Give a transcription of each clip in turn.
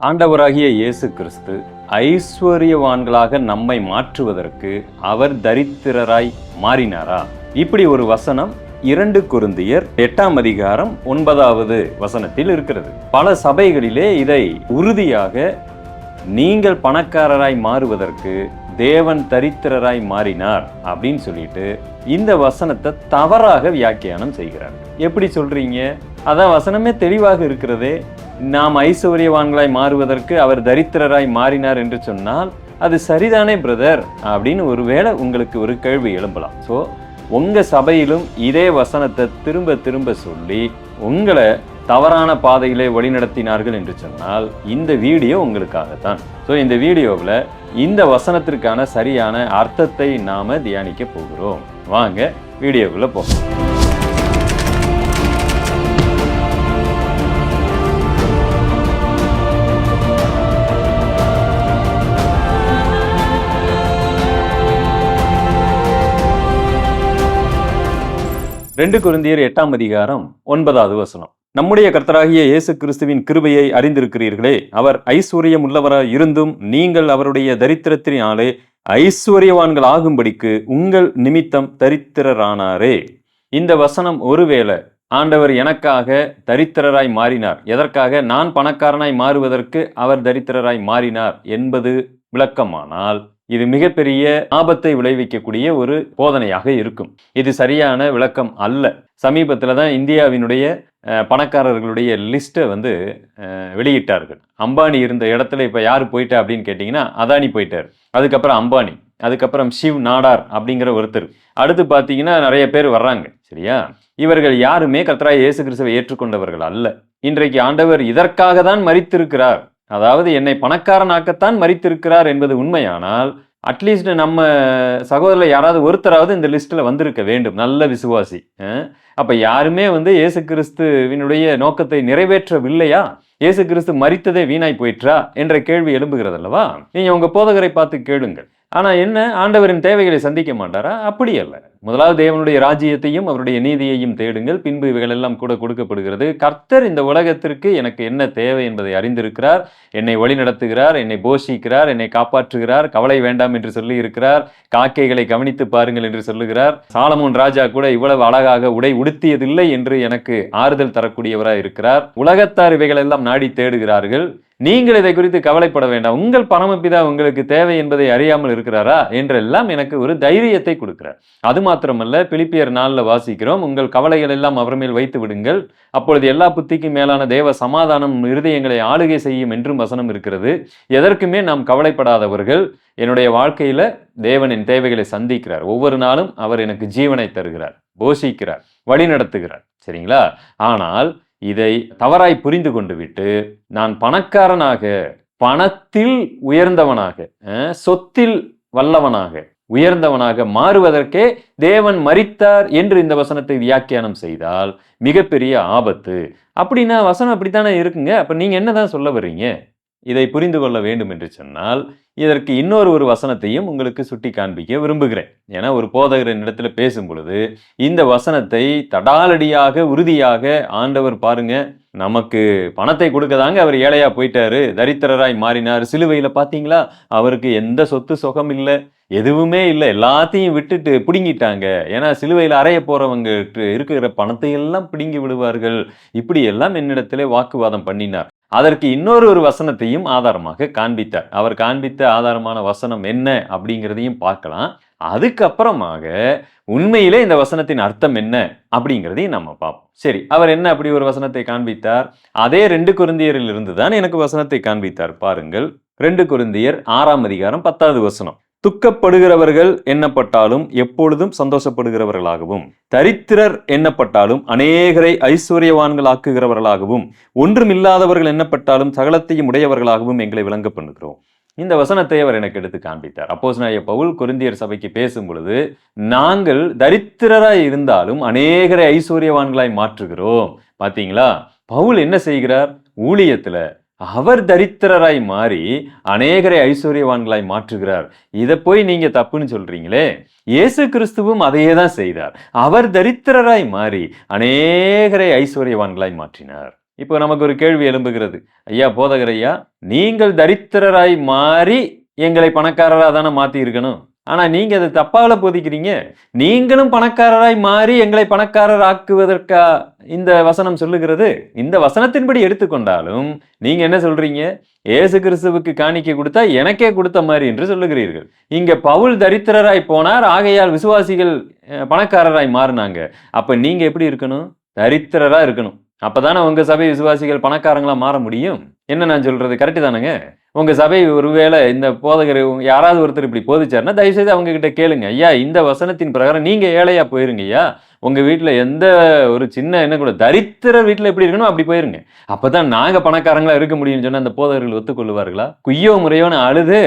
ஆண்டவராகிய இயேசு கிறிஸ்து ஐஸ்வர்யவான்களாக நம்மை மாற்றுவதற்கு அவர் தரித்திரராய் மாறினாரா? இப்படி ஒரு வசனம் இரண்டு குருந்தியர் எட்டாம் அதிகாரம் ஒன்பதாவது வசனத்தில் இருக்கிறது. பல சபைகளிலே இதை உறுதியாக நீங்கள் பணக்காரராய் மாறுவதற்கு தேவன் தரித்திரராய் மாறினார் அப்படின்னு சொல்லிட்டு இந்த வசனத்தை தவறாக வியாக்கியானம் செய்கிறார் எப்படி சொல்றீங்க? அதான் வசனமே தெளிவாக இருக்கிறதே. நாம் ஐஸ்வர்யவான்களாய் மாறுவதற்கு அவர் தரித்திரராய் மாறினார் என்று சொன்னால் அது சரிதானே பிரதர் அப்படின்னு ஒருவேளை உங்களுக்கு ஒரு கேள்வி எழும்பலாம். ஸோ உங்கள் சபையிலும் இதே வசனத்தை திரும்ப திரும்ப சொல்லி உங்களை தவறான பாதையிலே வழிநடத்தினார்கள் என்று சொன்னால் இந்த வீடியோ உங்களுக்காகத்தான். ஸோ இந்த வீடியோவில் இந்த வசனத்திற்கான சரியான அர்த்தத்தை நாம் தியானிக்க போகிறோம். வாங்க வீடியோக்குள்ளே போகலாம். ரெண்டு குருந்தியர் எட்டாம் அதிகாரம் ஒன்பதாவது வசனம். நம்முடைய கர்த்தராகிய இயேசு கிறிஸ்துவின் கிருபையை அறிந்திருக்கிறீர்களே அவர் ஐஸ்வர்யம் உள்ளவராய் இருந்தும் நீங்கள் அவருடைய தரித்திரத்தினாலே ஐஸ்வர்யவான்கள் ஆகும்படிக்கு உங்கள் நிமித்தம் தரித்திரரானாரே. இந்த வசனம் ஒருவேளை ஆண்டவர் எனக்காக தரித்திரராய் மாறினார். எதற்காக? நான் பணக்காரனாய் மாறுவதற்கு அவர் தரித்திரராய் மாறினார் என்பது விளக்கமானால் இது மிகப்பெரிய ஆபத்தை விளைவிக்கக்கூடிய ஒரு போதனையாக இருக்கும். இது சரியான விளக்கம் அல்ல. சமீபத்தில் தான் இந்தியாவினுடைய பணக்காரர்களுடைய லிஸ்ட்டை வந்து வெளியிட்டார்கள். அம்பானி இருந்த இடத்துல இப்போ யார் போயிட்டா அப்படின்னு கேட்டிங்கன்னா அதானி போயிட்டார். அதுக்கப்புறம் அம்பானி அதுக்கப்புறம் ஷிவ் நாடார் அப்படிங்கிற ஒருத்தர். அடுத்து பார்த்தீங்கன்னா நிறைய பேர் வர்றாங்க சரியா? இவர்கள் யாருமே கர்த்தராய் இயேசு கிறிஸ்துவை ஏற்றுக்கொண்டவர்கள் அல்ல. இன்றைக்கு ஆண்டவர் இதற்காக தான் மறித்திருக்கிறார் அதாவது என்னை பணக்காரனாக்கத்தான் மறித்திருக்கிறார் என்பது உண்மையானால் அட்லீஸ்ட் நம்ம சகோதரர் யாராவது ஒருத்தராவது இந்த லிஸ்ட்டில் வந்திருக்க வேண்டும். நல்ல விசுவாசி. அப்போ யாருமே வந்து இயேசு கிறிஸ்துவினுடைய நோக்கத்தை நிறைவேற்றவில்லையா? இயேசு கிறிஸ்து மறித்ததே வீணாய் போயிற்றா? என்ற கேள்வி எழும்புகிறது அல்லவா நீங்கள் உங்கள் போதகரை பார்த்து கேளுங்கள். ஆனால் என்ன ஆண்டவரின் தேவைகளை சந்திக்க மாட்டாரா? அப்படி அல்ல. முதலாவது தேவனுடைய ராஜ்யத்தையும் அவருடைய நீதியையும் தேடுங்கள். பின்பு இவைகளெல்லாம் கூட கொடுக்கப்படுகிறது. கர்த்தர் இந்த உலகத்திற்கு எனக்கு என்ன தேவை என்பதை அறிந்திருக்கிறார். என்னை வழிநடத்துகிறார் என்னை போஷிக்கிறார் என்னை காப்பாற்றுகிறார். கவலை வேண்டாம் என்று சொல்லி இருக்கிறார் காக்கைகளை கவனித்து பாருங்கள் என்று சொல்லுகிறார். சாலமோன் ராஜா கூட இவ்வளவு அழகாக உடை உடுத்தியதில்லை என்று எனக்கு ஆறுதல் தரக்கூடியவராக இருக்கிறார் உலகத்தார் இவைகள் எல்லாம் நாடி தேடுகிறார்கள். நீங்கள் இதை குறித்து கவலைப்பட வேண்டாம். உங்கள் பரமபிதா உங்களுக்கு தேவை என்பதை அறியாமல் இருக்கிறாரா? என்றெல்லாம் எனக்கு ஒரு தைரியத்தை கொடுக்கிறார். அது மாத்திரமல்ல பிலிப்பியர் நாளில் வாசிக்கிறோம். உங்கள் கவலைகள் எல்லாம் அவர் மேல் வைத்து விடுங்கள். அப்பொழுது எல்லா புத்திக்கும் மேலான தேவ சமாதானம் இருதயங்களை ஆளுகை செய்யும் என்றும் வசனம் இருக்கிறது. எதற்குமே நாம் கவலைப்படாதவர்கள் என்னுடைய வாழ்க்கையில தேவனின் தேவைகளை சந்திக்கிறார். ஒவ்வொரு நாளும் அவர் எனக்கு ஜீவனை தருகிறார் போஷிக்கிறார் வழி நடத்துகிறார் சரிங்களா? ஆனால் இதை தவறாய் புரிந்து கொண்டு விட்டு நான் பணக்காரனாக பணத்தில் உயர்ந்தவனாக சொத்தில் வல்லவனாக உயர்ந்தவனாக மாறுவதற்கே தேவன் மறித்தார் என்று இந்த வசனத்தை வியாக்கியானம் செய்தால் மிகப்பெரிய ஆபத்து. அப்படின்னா வசனம் அப்படித்தானே இருக்குங்க? அப்ப நீங்க என்னதான் சொல்ல வர்றீங்க? இதை புரிந்து கொள்ள வேண்டும் என்று சொன்னால் இதற்கு இன்னொரு ஒரு வசனத்தையும் உங்களுக்கு சுட்டி காண்பிக்க விரும்புகிறேன். ஏன்னா ஒரு போதகரின் இடத்துல பேசும் பொழுது இந்த வசனத்தை தடாலடியாக உறுதியாக ஆண்டவர் பாருங்க நமக்கு பணத்தை கொடுக்கதாங்க அவர் ஏழையா போயிட்டாரு தரித்திரராய் மாறினார். சிலுவையில பாத்தீங்களா? அவருக்கு எந்த சொத்து சுகம் இல்லை எதுவுமே இல்லை. எல்லாத்தையும் விட்டுட்டு பிடுங்கிட்டாங்க. ஏன்னா சிலுவையில் அறைய போறவங்க இருக்கிற பணத்தை எல்லாம் பிடுங்கி விடுவார்கள். இப்படி எல்லாம் என்னிடத்திலே வாக்குவாதம் பண்ணினார். அதற்கு இன்னொரு ஒரு வசனத்தையும் ஆதாரமாக காண்பித்தார். அவர் காண்பித்த ஆதாரமான வசனம் என்ன அப்படிங்கிறதையும் பார்க்கலாம். அதுக்கப்புறமாக உண்மையிலே இந்த வசனத்தின் அர்த்தம் என்ன அப்படிங்கிறதையும் நம்ம பார்ப்போம். சரி அவர் என்ன அப்படி ஒரு வசனத்தை காண்பித்தார்? அதே ரெண்டு குருந்தியரில் இருந்து தான் எனக்கு வசனத்தை காண்பித்தார். பாருங்கள் ரெண்டு குருந்தியர் ஆறாம் அதிகாரம் பத்தாவது வசனம். துக்கப்படுகிறவர்கள் எண்ணப்பட்டாலும் எப்பொழுதும் சந்தோஷப்படுகிறவர்களாகவும் தரித்திரர் எண்ணப்பட்டாலும் அநேகரை ஐஸ்வர்யவான்களாக்குகிறவர்களாகவும் ஒன்றுமில்லாதவர்கள் எண்ணப்பட்டாலும் சகலத்தையும் உடையவர்களாகவும் எங்களை விளங்க பண்ணுகிறோம் இந்த வசனத்தை அவர் எனக்கு எடுத்து காண்பித்தார். அப்போஸ் பவுல் குருந்தியர் சபைக்கு பேசும் பொழுது நாங்கள் தரித்திரராய் இருந்தாலும் அநேகரை ஐஸ்வர்யவான்களாய் மாற்றுகிறோம். பாத்தீங்களா? பவுல் என்ன செய்கிறார்? ஊழியத்துல அவர் தரித்திரராய் மாறி அநேகரை ஐஸ்வர்யவான்களாய் மாற்றுகிறார். இதை போய் நீங்க தப்புன்னு சொல்றீங்களே? இயேசு கிறிஸ்துவும் அதையே தான் செய்தார். அவர் தரித்திரராய் மாறி அநேகரை ஐஸ்வர்யவான்களாய் மாற்றினார். இப்போ நமக்கு ஒரு கேள்வி எழும்புகிறது. ஐயா போதகர் ஐயா நீங்கள் தரித்திரராய் மாறி எங்களை பணக்காரராக தானே மாற்றி இருக்கணும்? ஆனால் நீங்கள் அதை தப்பாவில் போதிக்கிறீங்க. நீங்களும் பணக்காரராய் மாறி எங்களை பணக்காரர் ஆக்குவதற்கா இந்த வசனம் சொல்லுகிறது? இந்த வசனத்தின்படி எடுத்துக்கொண்டாலும் நீங்கள் என்ன சொல்கிறீங்க ஏசு கிறிஸ்துவுக்கு காணிக்கை கொடுத்தா எனக்கே கொடுத்த மாதிரி என்று சொல்லுகிறீர்கள். இங்கே பவுல் தரித்திரராய் போனார் ஆகையால் விசுவாசிகள் பணக்காரராய் மாறினாங்க. அப்போ நீங்கள் எப்படி இருக்கணும்? தரித்திரராக இருக்கணும். அப்பதானே உங்கள் சபை விசுவாசிகள் பணக்காரங்களாக மாற முடியும்? என்ன நான் சொல்கிறது கரெக்டு தானேங்க? உங்கள் சபை ஒருவேளை இந்த போதகர் யாராவது ஒருத்தர் இப்படி போதிச்சாருன்னா தயவுசெய்து அவங்க கிட்ட கேளுங்க. ஐயா இந்த வசனத்தின் பிரகாரம் நீங்கள் ஏழையாக போயிருங்க ஐயா. உங்கள் வீட்டில் எந்த ஒரு சின்ன என்ன கூட தரித்திர வீட்டில் எப்படி இருக்கணும் அப்படி போயிருங்க. அப்போ தான் நாங்கள் பணக்காரங்களாக இருக்க முடியும்னு சொன்னால் அந்த போதகர்கள் ஒத்துக்கொள்வார்களா? குய்யோ முறையோன்னு அழுது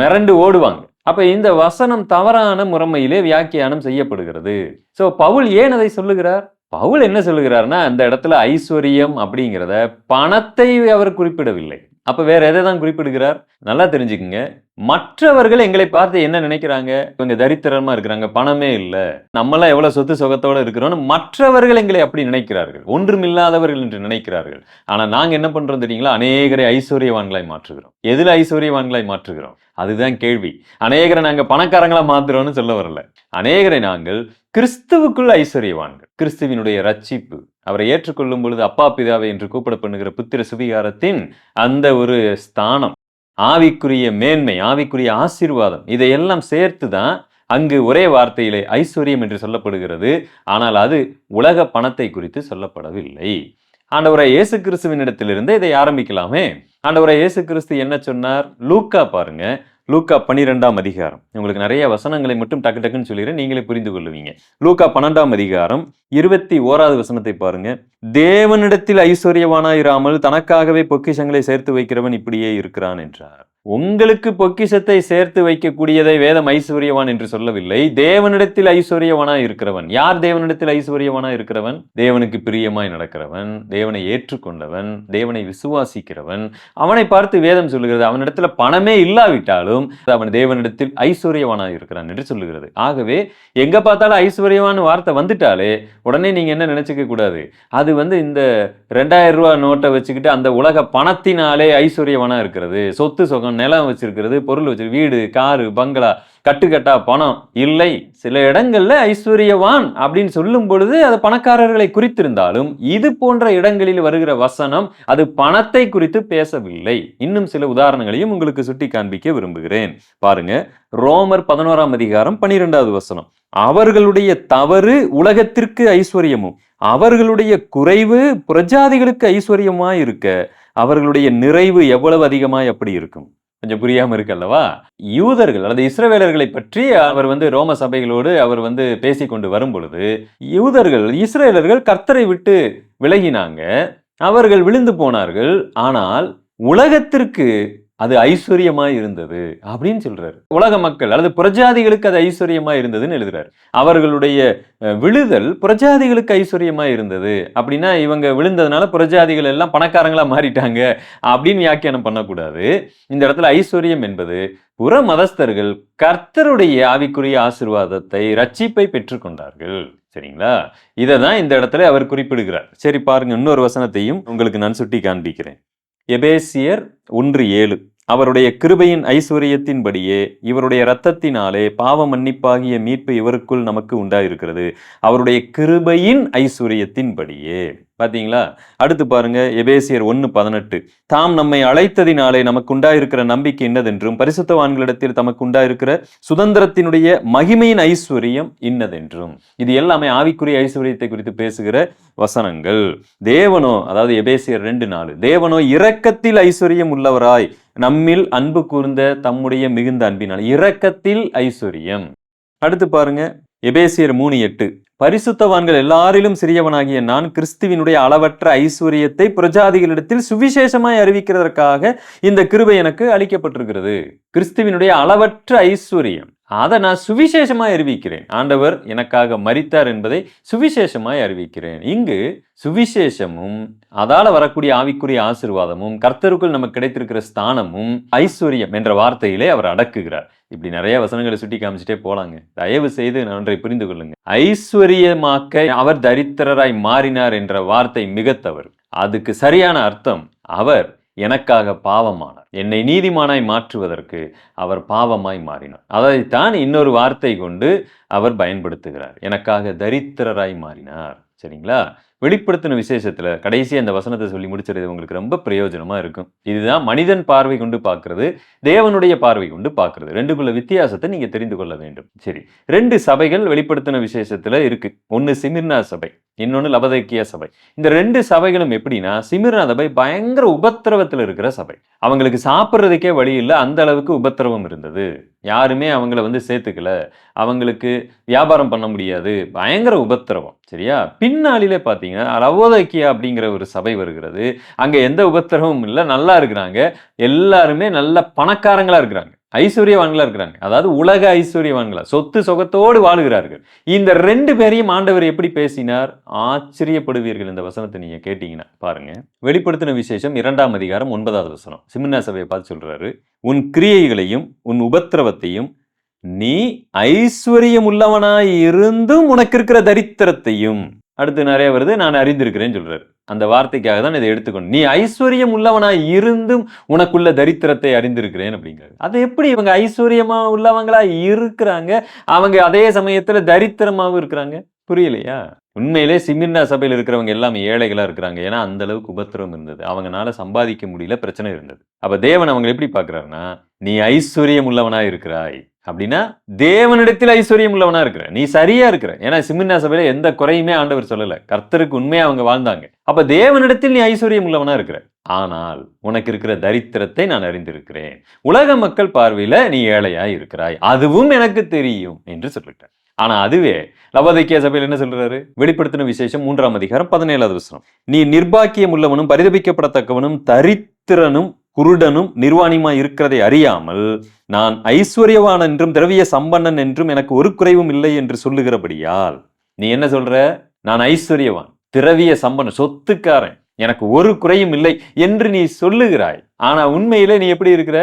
மிரண்டு ஓடுவாங்க. அப்போ இந்த வசனம் தவறான முறைமையிலே வியாக்கியானம் செய்யப்படுகிறது. ஸோ பவுல் ஏன் அதை சொல்லுகிறார்? பவுல் என்ன சொல்லுகிறார்னா அந்த இடத்துல ஐஸ்வர்யம் அப்படிங்கிறத பணத்தை அவர் குறிப்பிடவில்லை. அப்போ வேற எதை தான் குறிப்பிடுகிறார்? நல்லா தெரிஞ்சுக்குங்க. மற்றவர்கள் எங்களை பார்த்து என்ன நினைக்கிறாங்க? இவங்க தரித்திரமா இருக்கிறாங்க. பணமே இல்லை. நம்மளாம் எவ்வளவு சொத்து சுகத்தோட இருக்கிறோம்னு மற்றவர்கள் எங்களை அப்படி நினைக்கிறார்கள். ஒன்றுமில்லாதவர்கள் என்று நினைக்கிறார்கள். ஆனா நாங்க என்ன பண்றோம் தெரியுங்களா? அநேகரை ஐஸ்வர்யவான்களாய் மாற்றுகிறோம். எதுல ஐஸ்வர்யவான்களாய் மாற்றுகிறோம்? அதுதான் கேள்வி. அநேகரை நாங்க பணக்காரங்களா மாத்துறோம்னு சொல்ல வரல. அநேகரை நாங்கள் கிறிஸ்துவுக்குள் ஐஸ்வர்யவான்கள். கிறிஸ்துவினுடைய ரட்சிப்பு. அவரை ஏற்றுக்கொள்ளும் பொழுது அப்பா பிதாவை என்று கூப்பிட பண்ணுகிற புத்திர சுவிகாரத்தின் அந்த ஒரு ஸ்தானம் ஆவிக்குரிய மேன்மை ஆவிக்குரிய ஆசீர்வாதம் இதையெல்லாம் சேர்த்து தான் அங்கு ஒரே வார்த்தையிலே ஐஸ்வர்யம் என்று சொல்லப்படுகிறது. ஆனால் அது உலக பணத்தை குறித்து சொல்லப்படவில்லை. ஆண்டவரை இயேசு கிறிஸ்துவினிடத்திலிருந்து இதை ஆரம்பிக்கலாமே. ஆண்டவரை இயேசு கிறிஸ்து என்ன சொன்னார்? லூக்கா பாருங்க. லூக்கா பன்னிரெண்டாம் அதிகாரம். உங்களுக்கு நிறைய வசனங்களை மட்டும் டக்கு டக்குன்னு சொல்லிடுறேன். நீங்களே புரிந்து கொள்ளுவீங்க. லூக்கா பன்னெண்டாம் அதிகாரம் இருபத்தி ஓராவது வசனத்தை பாருங்க. தேவனிடத்தில் ஐஸ்வர்யவானாயிராமல் தனக்காகவே பொக்கிஷங்களை சேர்த்து வைக்கிறவன் இப்படியே இருக்கிறான் என்றார். உங்களுக்கு பொக்கிஷத்தை சேர்த்து வைக்கக்கூடியதை வேதம் ஐஸ்வர்யவான் என்று சொல்லவில்லை. தேவனிடத்தில் ஐஸ்வர்யவனா இருக்கிறவன். யார் தேவனிடத்தில் ஐஸ்வர்யவனா இருக்கிறவன்? தேவனுக்கு பிரியமாய் நடக்கிறவன் தேவனை ஏற்றுக்கொண்டவன் தேவனை விசுவாசிக்கிறவன். அவனை பார்த்து வேதம் சொல்லுகிறது அவனிடத்துல பணமே இல்லாவிட்டாலும் அவன் தேவனிடத்தில் ஐஸ்வர்யவானாக இருக்கிறான் என்று சொல்லுகிறது. ஆகவே எங்க பார்த்தாலும் ஐஸ்வர்யவான் வார்த்தை வந்துட்டாலே உடனே நீங்க என்ன நினைச்சுக்க கூடாது? அது வந்து இந்த ரெண்டாயிரம் ரூபாய் நோட்டை வச்சுக்கிட்டு அந்த உலக பணத்தினாலே ஐஸ்வர்யவானா இருக்கிறது. சொத்து சொகம் நிலம் வச்சிருக்கிறது பொருள் வச்சு வீடு காரு பங்களா கட்டுக்கட்டா பணம் இல்லை. சில இடங்கள்ல ஐஸ்வர்யவான் அப்படின்னு சொல்லும் பொழுது அது பணக்காரர்களை குறித்திருந்தாலும் இது போன்ற இடங்களில் வருகிற வசனம் அது பணத்தை குறித்து பேசவில்லை. இன்னும் சில உதாரணங்களையும் உங்களுக்கு சுட்டி காண்பிக்க விரும்புகிறேன். பாருங்க ரோமர் பதினோராம் அதிகாரம் பனிரெண்டாவது வசனம். அவர்களுடைய தவறு உலகத்திற்கு ஐஸ்வர்யமும் அவர்களுடைய குறைவு பிரஜாதிகளுக்கு ஐஸ்வர்யமாய் இருக்க அவர்களுடைய நிறைவு எவ்வளவு அதிகமாய் அப்படி இருக்கும்? கொஞ்சம் புரியாம இருக்கல்லவா யூதர்கள் அல்லது இஸ்ரவேலர்களை பற்றி அவர் வந்து ரோம சபைகளோடு அவர் வந்து பேசி கொண்டு வரும் பொழுது யூதர்கள் இஸ்ரேலர்கள் கர்த்தரை விட்டு விலகினாங்க. அவர்கள் விழுந்து போனார்கள். ஆனால் உலகத்திற்கு அது ஐஸ்வர்யமா இருந்தது அப்படின்னு சொல்றாரு. உலக மக்கள் அல்லது புரஜாதிகளுக்கு அது ஐஸ்வர்யமா இருந்ததுன்னு எழுதுறாரு. அவர்களுடைய விழுதல் புரஜாதிகளுக்கு ஐஸ்வர்யமா இருந்தது. அப்படின்னா இவங்க விழுந்ததுனால புரஜாதிகள் எல்லாம் பணக்காரங்களா மாறிட்டாங்க அப்படின்னு வியாக்கியானம் பண்ணக்கூடாது. இந்த இடத்துல ஐஸ்வர்யம் என்பது புற மதஸ்தர்கள் கர்த்தருடைய ஆவிக்குரிய ஆசீர்வாதத்தை ரட்சிப்பை பெற்றுக்கொண்டார்கள். சரிங்களா? இதை தான் இந்த இடத்துல அவர் குறிப்பிடுகிறார். சரி பாருங்க இன்னொரு வசனத்தையும் உங்களுக்கு நான் சுட்டி காண்பிக்கிறேன் எபேசியர் ஒன்று ஏழு. அவருடைய கிருபையின் ஐஸ்வர்யத்தின்படியே இவருடைய இரத்தத்தினாலே பாவ மன்னிப்பாகிய மீட்பு இவருக்குள் நமக்கு உண்டாயிருக்கிறது. அவருடைய கிருபையின் ஐஸ்வர்யத்தின்படியே. பாத்தீங்களா? அடுத்து பாருங்க எபேசியர் ஒன்னு பதினெட்டு. தாம் நம்மை அழைத்ததினாலே நமக்கு உண்டாயிருக்கிற நம்பிக்கை இன்னதென்றும் பரிசுத்தவான்களிடத்தில் தமக்கு உண்டாயிருக்கிற சுதந்திரத்தினுடைய மகிமையின் ஐஸ்வர்யம் இன்னதென்றும். இது எல்லாமே ஆவிக்குரிய ஐஸ்வர்யத்தை குறித்து பேசுகிற வசனங்கள். தேவனோ அதாவது எபேசியர் ரெண்டு நாலு தேவனோ இரக்கத்தில் ஐஸ்வர்யம் உள்ளவராய் நம்மில் அன்பு கூர்ந்த தம்முடைய மிகுந்த அன்பினால் இரக்கத்தில் ஐஸ்வர்யம். அடுத்து பாருங்க எபேசியர் மூணு எட்டு. பரிசுத்தவான்கள் எல்லாரிலும் சிறியவனாகிய நான் கிறிஸ்துவினுடைய அளவற்ற ஐஸ்வர்யத்தை பிரஜாதிகளிடத்தில் சுவிசேஷமாய் அறிவிக்கிறதற்காக இந்த கிருபை எனக்கு அளிக்கப்பட்டிருக்கிறது. கிறிஸ்துவினுடைய அளவற்ற ஐஸ்வர்யம். அதை நான் சுவிசேஷமாய் அறிவிக்கிறேன். ஆண்டவர் எனக்காக மறித்தார் என்பதை சுவிசேஷமாய் அறிவிக்கிறேன். இங்கு சுவிசேஷமும் அதால வரக்கூடிய ஆவிக்குரிய ஆசிர்வாதமும் கர்த்தருக்குள் நமக்கு கிடைத்திருக்கிற ஸ்தானமும் ஐஸ்வர்யம் என்ற வார்த்தையிலே அவர் அடக்குகிறார். இப்படி நிறைய வசனங்களை சுட்டி காமிச்சிட்டே போலாங்க. தயவு செய்து நன்றை புரிந்து கொள்ளுங்க. ஐஸ்வர்யமாக்க அவர் தரித்திரராய் மாறினார் என்ற வார்த்தை மிக தவறு அதுக்கு சரியான அர்த்தம் அவர் எனக்காக பாவமானார். என்னை நீதிமானாய் மாற்றுவதற்கு அவர் பாவமாய் மாறினார். அதைத்தான் இன்னொரு வார்த்தை கொண்டு அவர் பயன்படுத்துகிறார். எனக்காக தரித்திரராய் மாறினார். சரிங்களா? வெளிப்படுத்தின விசேஷத்தில் கடைசி அந்த வசனத்தை சொல்லி முடிச்சுறது உங்களுக்கு ரொம்ப பிரயோஜனமாக இருக்கும். இதுதான் மனிதன் பார்வை கொண்டு பார்க்குறது தேவனுடைய பார்வை கொண்டு பார்க்கறது. ரெண்டுக்குள்ள வித்தியாசத்தை நீங்கள் தெரிந்து கொள்ள வேண்டும். சரி ரெண்டு சபைகள் வெளிப்படுத்தின விசேஷத்தில் இருக்குது ஒன்று சிமிர்னா சபை இன்னொன்று லபதைக்கிய சபை. இந்த ரெண்டு சபைகளும் எப்படின்னா சிமிர்னா சபை பயங்கர உபத்திரவத்தில் இருக்கிற சபை. அவங்களுக்கு சாப்பிட்றதுக்கே வழி இல்லை அந்த அளவுக்கு உபத்திரவம் இருந்தது. யாருமே அவங்கள வந்து சேர்த்துக்கல. அவங்களுக்கு வியாபாரம் பண்ண முடியாது. பயங்கர உபத்திரவம். சரியா? பின்னாளிலே பார்த்தீங்கன்னா லவோதைக்கியா அப்படிங்கிற ஒரு சபை வருகிறது. அங்கே எந்த உபத்திரவமும் இல்லை. நல்லா இருக்கிறாங்க. எல்லாருமே நல்ல பணக்காரங்களாக இருக்கிறாங்க. ஐஸ்வர்யவான்களாக இருக்கிறாங்க. அதாவது உலக ஐஸ்வர்யவான்களா. சொத்து சொகத்தோடு வாழுகிறார்கள். இந்த ரெண்டு பேரையும் ஆண்டவர் எப்படி பேசினார்? ஆச்சரியப்படுவீர்கள் இந்த வசனத்தை நீங்க கேட்டீங்கன்னா. பாருங்க. வெளிப்படுத்தின விசேஷம் இரண்டாம் அதிகாரம் ஒன்பதாவது வசனம். சிம்னா சபையை பார்த்து சொல்றாரு. உன் கிரியைகளையும் உன் உபத்திரவத்தையும் நீ ஐஸ்வர்யம் உள்ளவனாய் இருந்தும் உனக்கு இருக்கிற தரித்திரத்தையும். அடுத்து நிறைய வருது நான் அறிந்திருக்கிறேன்னு சொல்றாரு. அந்த வார்த்தைக்காக தான் இதை எடுத்துக்கணும். நீ ஐஸ்வர்யம் உள்ளவனாய் இருந்தும் உனக்குள்ள தரித்திரத்தை அறிந்திருக்கிறேன் அப்படிங்கிறது அது எப்படி இவங்க ஐஸ்வர்யமா உள்ளவங்களா இருக்கிறாங்க? அவங்க அதே சமயத்துல தரித்திரமாவும் இருக்கிறாங்க? புரியலையா? உண்மையிலே சிமிர்னா சபையில் இருக்கிறவங்க எல்லாம் ஏழைகளா இருக்கிறாங்க. ஏன்னா அந்த அளவுக்கு உபத்திரம் இருந்தது. அவங்கனால சம்பாதிக்க முடியல பிரச்சனை இருந்தது. அப்ப தேவன் அவங்க எப்படி பாக்குறாருன்னா நீ ஐஸ்வர்யம் உள்ளவனா இருக்கிறாய் அப்படின்னா தேவனிடத்தில் ஐஸ்வர்யம் உள்ளவனா இருக்கிற நீ சரியா இருக்கிற. ஏன்னா சிமிர்னா சபையில எந்த குறையுமே ஆண்டவர் சொல்லல. கர்த்தருக்கு உண்மையா அவங்க வாழ்ந்தாங்க. அப்ப தேவனிடத்தில் நீ ஐஸ்வர்யம் உள்ளவனா இருக்கிற. ஆனால் உனக்கு இருக்கிற தரித்திரத்தை நான் அறிந்திருக்கிறேன். உலக மக்கள் பார்வையில நீ ஏழையா இருக்கிறாய். அதுவும் எனக்கு தெரியும் என்று சொல்லிட்டேன் ஆனா அதுவே லவதைக்கிய சபையில் என்ன சொல்றாரு? வெளிப்படுத்தின விசேஷம் மூன்றாம் அதிகாரம் பதினேழாவது வசனம். நீ நிர்பாக்கியம் உள்ளவனும் பரிதபிக்கப்படத்தக்கவனும் தரித்திரனும் குருடனும் நிர்வாணியுமாய் இருக்கிறதை அறியாமல் நான் ஐஸ்வர்யவான் என்றும் திரவிய சம்பன்னன் என்றும் எனக்கு ஒரு குறைவும் இல்லை என்று சொல்லுகிறபடியால் நீ என்ன சொல்ற? நான் ஐஸ்வர்யவான் திரவிய சம்பன்னன் சொத்துக்காரன் எனக்கு ஒரு குறையும் இல்லை என்று நீ சொல்லுகிறாய். ஆனா உண்மையிலே நீ எப்படி இருக்கிற?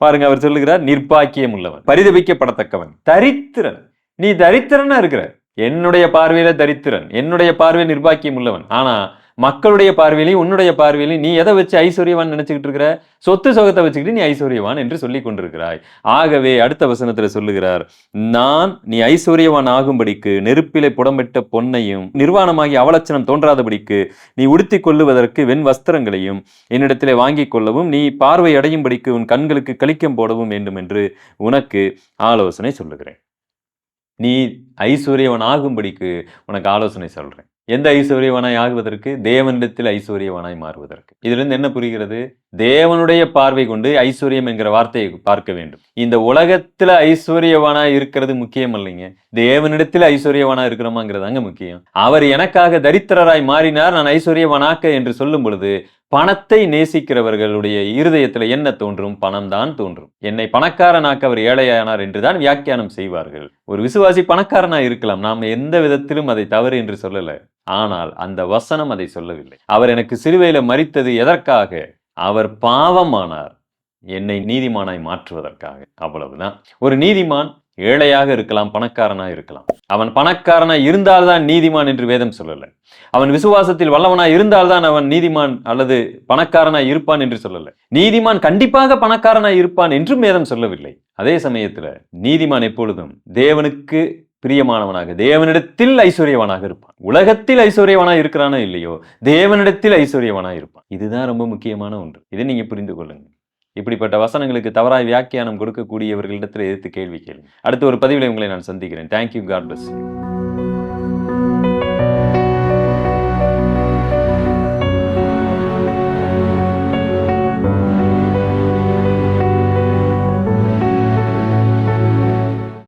பாருங்க அவர் சொல்லுகிறார் நிர்பாக்கியம் உள்ளவன் பரிதபிக்கப்படத்தக்கவன் தரித்திரன். நீ தரித்திரனா இருக்கிற. என்னுடைய பார்வையில தரித்திரன் என்னுடைய பார்வை நிர்பாக்கியம் உள்ளவன். ஆனா மக்களுடைய பார்வையிலையும் உன்னுடைய பார்வையிலையும் நீ எதை வச்சு ஐஸ்வர்யவான் நினைச்சுக்கிட்டு இருக்கிற? சொத்து சொகத்தை வச்சுக்கிட்டு நீ ஐஸ்வர்யவான் என்று சொல்லி கொண்டிருக்கிறாய். ஆகவே அடுத்த வசனத்தில் சொல்லுகிறார் நான் நீ ஐஸ்வர்யவான் ஆகும்படிக்கு நெருப்பிலே புடமிட்ட பொன்னையும் நிர்வாணமாகி அவலட்சணம் தோன்றாதபடிக்கு நீ உடுத்திக் கொள்ளுவதற்கு வெண் வஸ்திரங்களையும் என்னிடத்திலே வாங்கிக் கொள்ளவும் நீ பார்வை அடையும்படிக்கு உன் கண்களுக்கு கழிக்கம் போடவும் வேண்டும் என்று உனக்கு ஆலோசனை சொல்லுகிறேன். நீ ஐஸ்வர்யவன் ஆகும்படிக்கு உனக்கு ஆலோசனை சொல்கிறேன் எந்த ஐஸ்வர்யவனாய் ஆகுவதற்கு? தேவனிடத்தில் ஐஸ்வர்யவனாய் மாறுவதற்கு. இதிலிருந்து என்ன புரிகிறது? தேவனுடைய பார்வை கொண்டு ஐஸ்வர்யம் என்கிற வார்த்தையை பார்க்க வேண்டும். இந்த உலகத்துல ஐஸ்வர்யவானாய் இருக்கிறது முக்கியம் இல்லைங்க. தேவனிடத்தில் ஐஸ்வர்யவானா இருக்கிறோமாங்கிறதாங்க முக்கியம். அவர் எனக்காக தரித்திரராய் மாறினார். நான் ஐஸ்வர்யவானாக்க என்று சொல்லும் பொழுது பணத்தை நேசிக்கிறவர்களுடைய இருதயத்துல என்ன தோன்றும்? பணம் தான் தோன்றும். என்னை பணக்காரனாக்க அவர் ஏழையானார் என்றுதான் வியாக்கியானம் செய்வார்கள். ஒரு விசுவாசி பணக்காரனா இருக்கலாம். நாம் எந்த விதத்திலும் அதை தவறு என்று சொல்லல. ஆனால் அந்த வசனம் அதை சொல்லவில்லை. அவர் எனக்கு சிலுவையில மறித்தது எதற்காக? அவர் பாவமானார். என்னை நீதிமானாய் மாற்றுவதற்காக. அவ்வளவுதான். ஒரு நீதிமான் ஏழையாக இருக்கலாம் பணக்காரனா இருக்கலாம். அவன் பணக்காரனா இருந்தால்தான் நீதிமான் என்று வேதம் சொல்லலை. அவன் விசுவாசத்தில் வல்லவனா இருந்தால்தான் அவன் நீதிமான் அல்லது பணக்காரனா இருப்பான் என்று சொல்லலை. நீதிமான் கண்டிப்பாக பணக்காரனா இருப்பான் என்றும் வேதம் சொல்லவில்லை. அதே சமயத்துல நீதிமான் எப்பொழுதும் தேவனுக்கு பிரியமானவனாக தேவனிடத்தில் ஐஸ்வர்யவனாக இருப்பான். உலகத்தில் ஐஸ்வர்யவனாக இருக்கிறானோ இல்லையோ தேவனிடத்தில் ஐஸ்வர்யவனா இருப்பான். இதுதான் ரொம்ப முக்கியமான ஒன்று. இதை நீங்க புரிந்து கொள்ளுங்க. இப்படிப்பட்ட வசனங்களுக்கு தவறாய் வியாக்கியானம் கொடுக்கக்கூடியவர்களிடத்தில் எதிர்த்து கேள்வி கேள்வி அடுத்த ஒரு பதிவில் உங்களை நான் சந்திக்கிறேன். Thank you God plus